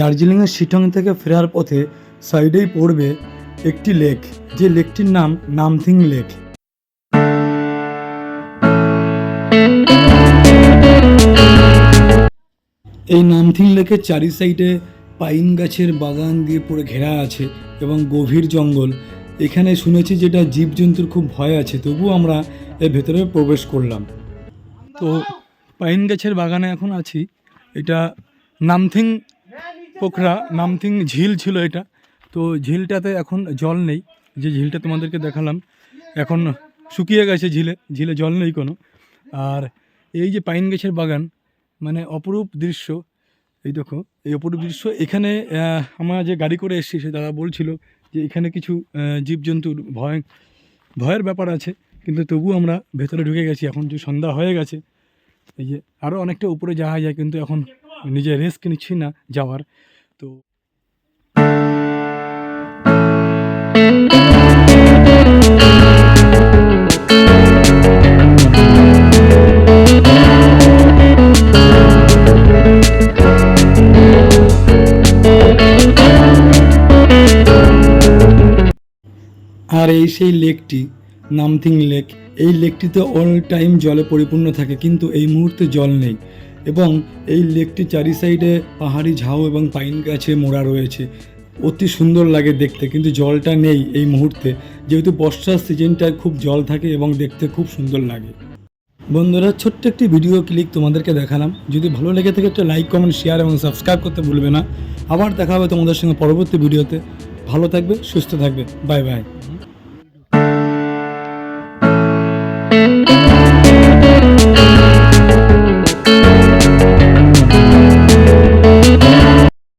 দার্জিলিংয়ের শিটং থেকে ফেরার পথে সাইডেই পড়বে একটি লেক, যে লেকটির নাম নামথিং লেক। এই নামথিং লেকের চারি সাইডে পাইন গাছের বাগান দিয়ে পুরো ঘেরা আছে এবং গভীর জঙ্গল। এখানে শুনেছি যেটা জীবজন্তুর খুব ভয় আছে, তবুও আমরা এর ভেতরে প্রবেশ করলাম। তো পাইন গাছের বাগানে এখন আছি। এটা নামথিং পোখরা নামথিং ঝিল ছিল এটা। তো ঝিলটাতে এখন জল নেই। যে ঝিলটা তোমাদেরকে দেখালাম, এখন শুকিয়ে গেছে ঝিলে। ঝিলে জল নেই কোনো। আর এই যে পাইন গাছের বাগান মানে অপরূপ দৃশ্য, এই দেখো, এই অপরূপ দৃশ্য। এখানে আমরা যে গাড়ি করে এসেছি, সে দাদা বলছিল যে এখানে কিছু জীবজন্তুর ভয়, ভয়ের ব্যাপার আছে। কিন্তু তবু আমরা ভেতরে ঢুকে গেছি। এখন যে সন্ধ্যা হয়ে গেছে, এই যে আরও অনেকটা উপরে যাওয়া যায়। কিন্তু এখন নিজে রিস্ক নিচ্ছি না যাওয়ার, তো আর এই সেই লেকটি, নামথিং লেক, এই লেকটিতে অল টাইম জলে পরিপূর্ণ থাকে, কিন্তু এই মুহূর্তে জল নেই। এবং এই লেকটি চারি সাইডে পাহাড়ি ঝাউ এবং পাইন গাছে মোড়া রয়েছে। অতি সুন্দর লাগে দেখতে, কিন্তু জলটা নেই এই মুহূর্তে। যেহেতু বর্ষার সিজনটায় খুব জল থাকে এবং দেখতে খুব সুন্দর লাগে। বন্ধুরা, ছোট্ট একটি ভিডিও ক্লিক তোমাদেরকে দেখালাম। যদি ভালো লেগে থাকে একটা লাইক, কমেন্ট শেয়ার এবং সাবস্ক্রাইব করতে ভুলবে না। আবার দেখা হবে তোমাদের সঙ্গে পরবর্তী ভিডিওতে। ভালো থাকবে, সুস্থ থাকবে। Bye bye.